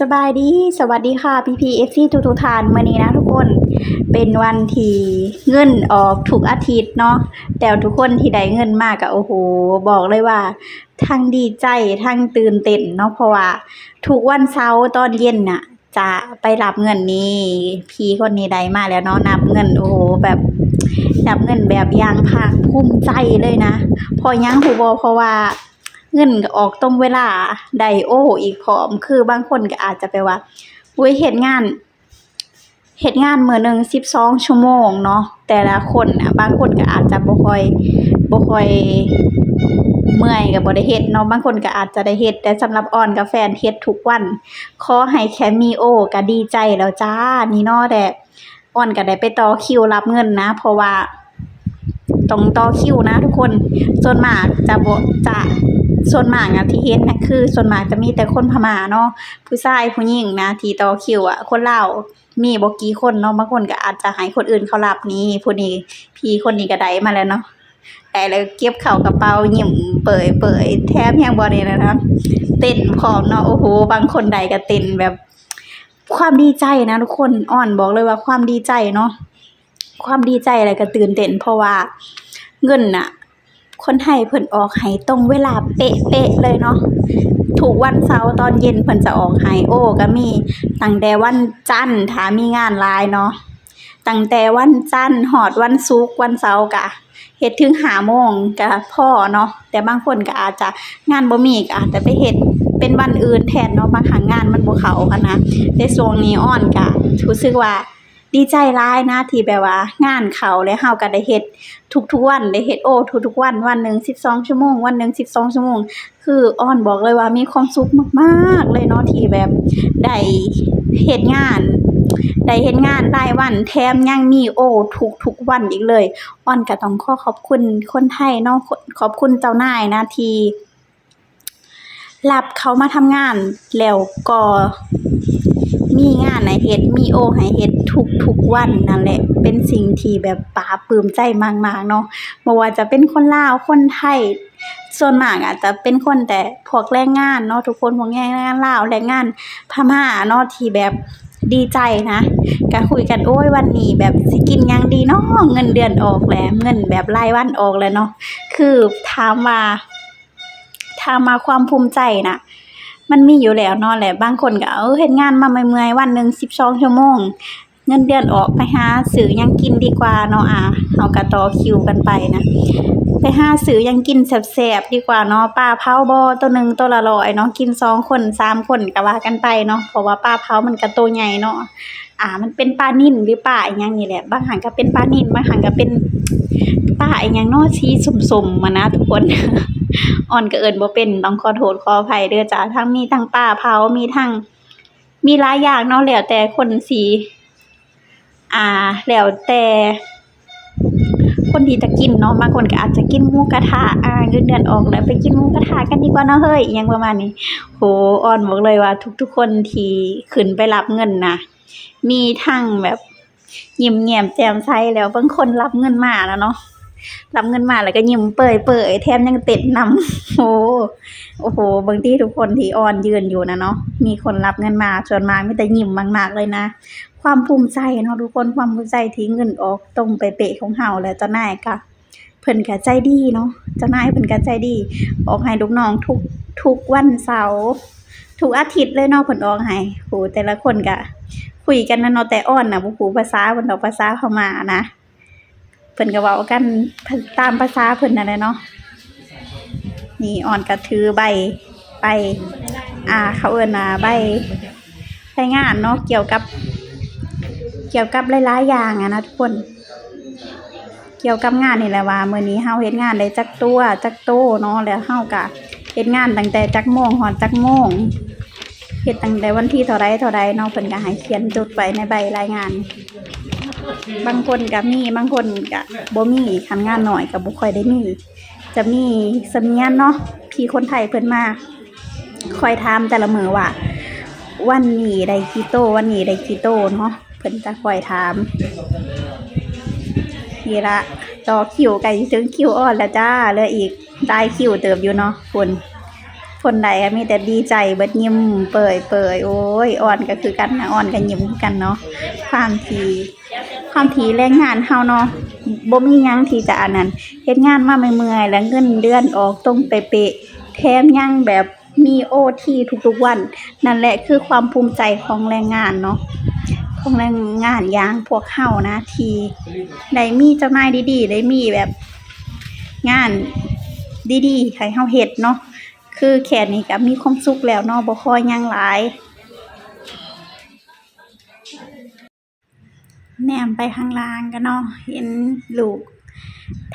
สบายดี สวัสดีค่ะพี่พีเอฟซีทุกทุกทานมื่อนี้นะทุกคน เป็นวันที่เงินออกทุกอาทิตย์เนาะ แต่ทุกคนที่ได้เงินมากอะโอ้โห บอกเลยว่า ทั้งดีใจ ทั้งตื่นเต้นเนาะ เพราะว่าทุกวันเสาร์ตอนเย็นน่ะ จะไปรับเงินนี่พี่คนนี้ได้มาแล้วเนาะ นับเงินโอ้โหแบบนับเงินแบบย่างภาคภูมิใจเลยนะ พอยังหูบอเพราะว่า เงินก็ออกตรงเวลาไดโอ อีกพร้อม คือบางคนก็อาจจะไปว่าอุ้ยเฮ็ดงานเฮ็ดงานมื้อหนึ่ง12ชั่วโมงเนาะแต่ละคนน่ะบางคนก็อาจจะบ่ค่อยบ่ค่อยเมื่อยก็บ่ได้เฮ็ดเนาะบางคนก็อาจจะได้เฮ็ดแต่สำหรับออนกับแฟนเฮ็ดทุกวันขอให้แคมีโอก็ดีใจแล้วจ้านี่เนาะแต่ออนก็ได้ไปต่อคิวรับเงินนะ เพราะว่าต้องต่อคิวนะทุกคนส่วนมากจะบ่จะ ส่วนมากอะที่เห็นนะคือ ส่วนมากจะมีแต่คนพม่าเนาะผู้ชายผู้หญิงนะที่ต่อคิวอะคนเล่ามีบกี่คนเนาะบางคนก็อาจจะให้คนอื่นเขารับนี่ผู้นี้พี่คนนี้ก็ได้มาแล้วเนาะได้แล้วเก็บเข้ากระเป๋าหยิมเปิดเปิดแถมยังบ่ได้นะเต้นพร้อมเนาะโอ้โหบางคนใดก็เต้นแบบ ความดีใจนะทุกคนอ่อนบอกเลยว่าความดีใจเนาะความดีใจอะไรก็ตื่นเต้นเพราะว่าเงินน่ะ คนไทยเพิ่นออกให้ตรงเวลาเป๊ะๆเลยเนาะทุกวันเสาร์ตอนเย็นเพิ่นจะออกให้โอ้ก็มีตั้งแต่วันจันทร์ถ้ามีงานหลายเนาะตั้งแต่วันจันทร์ฮอดวันศุกร์วันเสาร์ก็เฮ็ดถึง5โมงก็พอเนาะแต่บางคนก็อาจจะงานบ่มีก็อาจจะไปเฮ็ดเป็นวันอื่นแทนเนาะบางครั้งงานมันบ่เข้ากันนะในช่วงนี้อ้อนก็รู้สึกว่า ดีใจหลายนะที่แบบว่า งานเขาแล้วเฮาก็ได้เฮ็ดทุกๆวันได้เฮ็ดโอทุกๆวันวันหนึ่ง12ชั่วโมง วันหนึ่ง12ชั่วโมง คืออ้อนบอกเลยว่ามีความสุขมากๆ เลยเนาะที่แบบได้เฮ็ดงานได้เฮ็ดงานรายวันแถมยังมีโอทุกๆวันอีกเลยอ้อนก็ต้องขอขอบคุณคนไทยเนาะขอบคุณเจ้านายนะที่รับเขามาทำงานแล้วก็ มีงานให้เฮ็ดมีโอให้เฮ็ดทุกๆวันนั่นแหละ เป็นสิ่งที่แบบปาปลื้มใจมากๆเนาะบ่ว่าจะเป็นคนลาวคนไทย ส่วนมากอาจจะเป็นคนแต่พวกแรงงานเนาะทุกคนพวกแรงงานลาวแรงงานพม่าเนาะที่แบบดีใจนะก็คุยกันโอ้ยวันนี้แบบสิกินยังดีเนาะเงินเดือนออกแล้วเงินแบบรายวันออกแล้วเนาะคือถามว่าถามมาความภูมิใจน่ะ มันมีอยู่แล้วเนาะแหละบางคนก็เออเฮ็ดงานมาเมื่อยๆวันหนึ่ง12ชั่วโมง เงินเดือนออกไปหาซื้อยังกินดีกว่าเนาะอ่าเฮาก็ต่อคิวกันไปนะไปหาซื้อยังกินแซ่บๆดีกว่าเนาะปลาเผาบ่ตัวหนึ่งตัวละร้อยเนาะกินสองคนสามคนก็ว่ากันไปเนาะเพราะว่าปลาเผามันก็ตัวใหญ่เนาะอ่ามันเป็นปลานิ่นหรือปลาอีหยังนี่แหละ บางหันก็เป็นปลานิ่นบางหันก็เป็น ปลาอีหยังนาะสีสมๆมานะทุกคนอ่อนก็เอิ้นบ่เป็นต้องขอโทษขออภัยเด้อจ้าทั้งมีทั้งปลาเผามีทั้งมีหลายอย่างเนาะแล้วแต่คนสิอ่าแล้วแต่คนที่จะกินเนาะบางคนก็อาจจะกินหมูกระทะอ่าเงินเดือนออกแล้วไปกินหมูกระทะกันดีกว่าเนาะเฮ้ยอหยังประมาณนี้ โหอ้อนบอกเลยว่า ทุกๆคนที่ขึ้นไปรับเงินนะมีทั้งแบบ ยิ้มแย้มแจ่มใสแล้วบางคนรับเงินมาแล้วเนาะรับเงินมาแล้วก็ยิ้มเปื่อยๆแถมยังเต้นนำโอ้โอ้โห บางที่ทุกคนที่ออนยืนอยู่นะเนาะมีคนรับเงินมาส่วนมากมีแต่ยิ้มมาก ๆ เลยนะ ความภูมิใจเนาะทุกคนความภูมิใจที่เงินออกตรงไปเปะของเฮาแล้วเจ้านายก็เพิ่นก็ใจดีเนาะเจ้านายเพิ่นก็ใจดี ออกให้ลูกน้องทุกทุกวันเสาร์ทุกอาทิตย์เลยเนาะเพิ่นออกให้โหแต่ละคนก็ คุยกันนะเนาะแต่อ้อนน่ะบ่ฮู้ภาษาเพิ่นดอกภาษาพม่านะเพิ่นก็เว้ากันตามภาษาเพิ่นนั่นแหละเนาะนี่อ้อนก็ถือใบไป อ่า เขาเอิ้นว่าใบรายงานเนาะเกี่ยวกับ เกี่ยวกับหลายๆอย่างอะนะทุกคน เกี่ยวกับงานนี่แหละว่ามื้อนี้เฮาเฮ็ดงานได้จักตัวจักโตเนาะแล้วเฮาก็เฮ็ดงานตั้งแต่จักโมงฮอดจักโมง เฮ็ดตั้งแต่วันที่เท่าใดเท่าใดเนาะเพิ่นก็ให้เขียนจดไว้ในใบรายงาน บางคนก็มีบางคนก็บ่มีคันงานหน้อยก็บ่ค่อยได้มี จะมีเสมียนเนาะพี่คนไทยเพิ่นมาคอยถามแต่ละมือว่า วันนี้ได้กี่โตวันนี้ได้กี่โตเนาะเพิ่นจะคอยถามนี่ละต่อคิวไก่ถึงคิวอ่อนแล้วจ้าเหลืออีกได้คิวเติบอยู่เนาะคุณ คนใดก็มีแต่ดีใจเบิดยิ้มเปิ่เปิ่โอ้ยอ่อนก็คือกันนะอ่อนก็ยิ้มกันเนาะความทีความทีแรงงานเฮาเนาะบ่มียังทีจะอันนั้นเฮ็ดงานมาเมื่อยๆแล้วเงินเดือนออกตรงเป๊ะๆแถมยังแบบมีโอทีทุกๆวัน นั่นแหละคือความภูมิใจของแรงงานเนาะของแรงงานย่างพวกเฮานะ ทีได้มีเจ้านายดีๆ ได้มีแบบงานดีๆให้เฮาเฮ็ดเนาะ คือแค่นี้ก็มีความสุขแล้วเนาะบ่ค่อยหยังหลายแนมไปข้างล่างก็เนาะเห็นลูก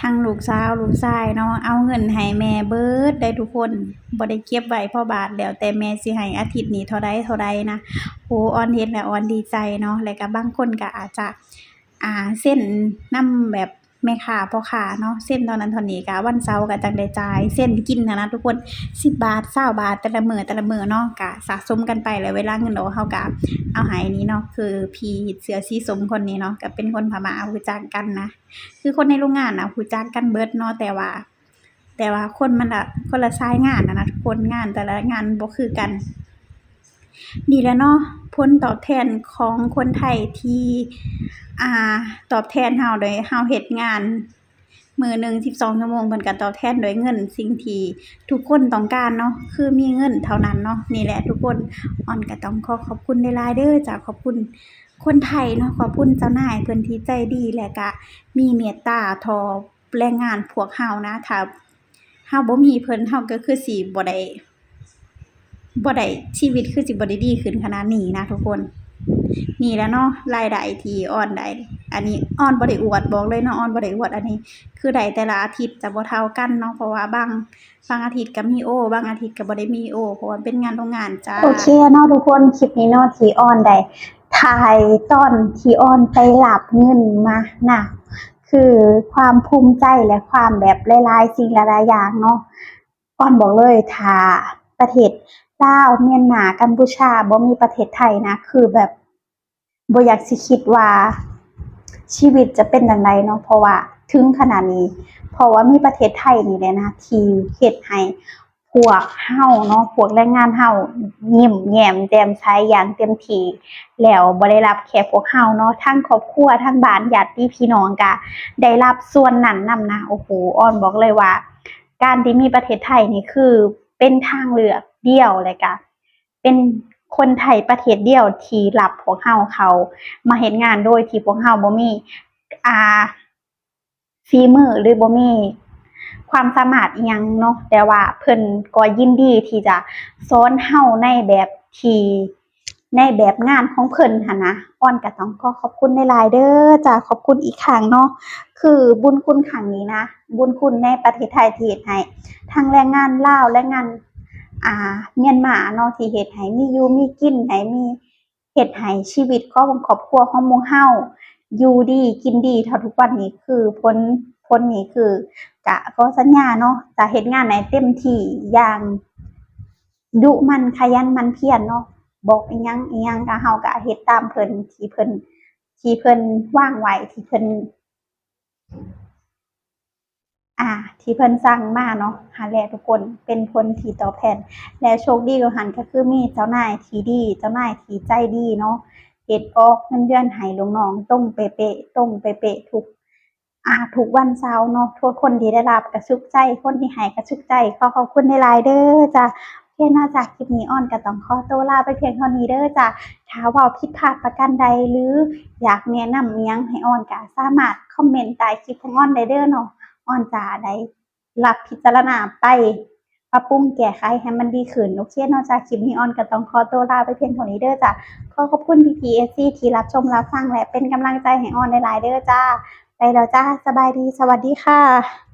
ทั้งลูกสาวลูกชายเนาะเอาเงินให้แม่เบิดได้ทุกคนบ่ได้เก็บไว้พ่อบาทแล้วแต่แม่สิให้อาทิตย์นี้เท่าใดเท่าใดนะโอ้ออนเฮ็ดแล้วออนดีใจเนาะแล้วก็บางคนก็อาจจะอ่าเซ็นนำแบบ แม่ค้าพ่อค้าเนาะเซ็นเท่านั้นเท่านี้ก็วันเสาร์ก็จังได้จ่ายเซ็นกินหั้นะทุกคน10บบาท20บาทแต่ละมือแต่ละมือเนาะก็สะสมกันไปแล้วเวลาเงินออกเฮาก็เอาให้นี้เนาะคือพีเสือสีสมคนนี้เนาะก็เป็นคนพม่ารู้จักกันนะคือคนในโรงงานนะรู้จักกันเบิร์ดเนาะแต่ว่า แต่ว่าคนมันละคนละสายงานนะนะทุกคนงานแต่ละงานบ่คือกันนี่แหละเนาะผลตอบแทนของคนไทยที่ อ่า ตอบแทนเฮาโดยเฮาเฮ็ดงานมือหนึ่ง12ชั่วโมงเพิ่นก็ตอบแทนโดยเงิน สิ่งที่ทุกคนต้องการเนาะคือมีเงินเท่านั้นเนาะนี่แหละทุกคนอ้อนก็ต้องขอขอบคุณหลายๆเด้อจ้ะขอบคุณคนไทยเนาะขอบคุณเจ้านายเพิ่นที่ใจดีและก็มีเมตตาต่อแรงงานพวกเฮานะถ้าเฮาบ่มีเพิ่นเฮาก็คือสิบ่ได้บ่ได้ชีวิตคือสิบ่ได้ดีขึ้นขนาดนี้นะทุกคน นี่แหละเนาะรายได้ที่อ้อนได้อันนี้อ้อนบ่ได้อวดบอกเลยเนาะอ้อนบ่ได้อวดอันนี้ คือได้แต่ละอาทิตย์จะบ่เท่ากันเนาะเพราะว่าบางบางอาทิตย์ก็มีโอบางอาทิตย์ก็บ่ได้มีโอเพราะว่าเป็นงานโรงงานจ้าโอเคเนาะทุกคนคลิปนี้เนาะที่อ้อนได้ถ่ายตอนที่อ้อนไปรับเงินมานะคือความภูมิใจและความแบบหลายๆสิ่งหลายๆอย่างเนาะอ้อนบอกเลยถ้าประเทศ ลาวเมียนมากัมพูชาบ่มีประเทศไทยนะ คือแบบบ่อยากสิคิดว่าชีวิตจะเป็นจั่งใดเนาะเพราะว่าถึงขนาดนี้ เพราะว่ามีประเทศไทยนี่แหละนะที่เฮ็ดให้พวกเฮาเนาะพวกแรงงานเฮายิ้มแย้มแจ่มใสอย่างเต็มที่แล้วบ่ได้รับแค่พวกเฮาเนาะทั้งครอบครัวทั้งบ้านญาติพี่น้องก็ได้รับส่วนนั้นนำนะโอ้โฮอ้อนบอกเลยว่า การที่มีประเทศไทยนี่คือ เป็นทางเลือกเดียวเลยกะเป็นคนไทยประเทศเดียวที่รับพวกเฮาเขา มาเห็นงานโดยที่พวกเฮาบ่มีอ่าฟีมือหรือบ่มีความสามารถยังเนาะแต่ว่าเพิ่นก็ยินดีที่จะสอนเฮาในแบบที่ ในแบบงานของเพิ่นหั้นนะอ้อนก็ต้องขอขอบคุณหลายเด้อจ้ะขอบคุณอีกครั้งเนาะคือบุญคุณครั้งนี้นะ บุญคุณในประเทศไทยที่เฮ็ดให้ทั้งแรงงานลาวแรงงานอ่าเมียนมาเนาะที่เฮ็ดให้มีอยู่มีกินให้มีเฮ็ดให้ชีวิตของครอบครัวของหมู่เฮาอยู่ดีกินดีเท่าทุกวันนี้คือผลผลนี้คือก็ขอสัญญาเนาะจะเฮ็ดงานให้เต็มที่อย่างดุมันขยันมันเพียรเนาะ บอกอิหยังอิหยังก็เฮาก็เฮ็ดตามเพิ่นที่เพิ่นที่เพิ่นว่างไว้ที่เพิ่นอ่า ที่เพิ่นสั่งมาเนาะหั้นแลทุกคนเป็นผลที่ตอบแทนและโชคดีกว่าหั้นก็คือมีเจ้านายที่ดี เจ้านายที่ใจดีเนาะเฮ็ดออกเงินเดือนให้ลูกน้องตรงเป๊ะๆตรงเป๊ะๆทุกอ่าทุกวันเสาร์เนาะทุกคนที่ได้รับก็สุขใจคนที่ให้ก็สุขใจขอขอบคุณหลายๆเด้อจ้ะ โอเคนอกจากคลิปนี้อ้อนก็ต้องขอตัวลาไปเพียงเท่านี้เด้อจ้ะถ้าเว้าผิดพลาดประการใดหรืออยากแนะนำอิหยังให้อ้อนก็สามารถคอมเมนต์ใต้คลิปของอ้อนได้เด้อเนาะอ้อนจะได้รับพิจารณาไปปรับปรุงแก้ไขให้มันดีขึ้นโอเคนอกจากคลิปนี้อ้อนก็ต้องขอตัวลาไปเพียงเท่านี้เด้อจ้ะขอขอบคุณพี่ๆ FC ที่รับชมรับฟังและเป็นกำลังใจให้อ้อนในหลายเด้อจ้าไปแล้วจ้าสบายดีสวัสดีค่ะ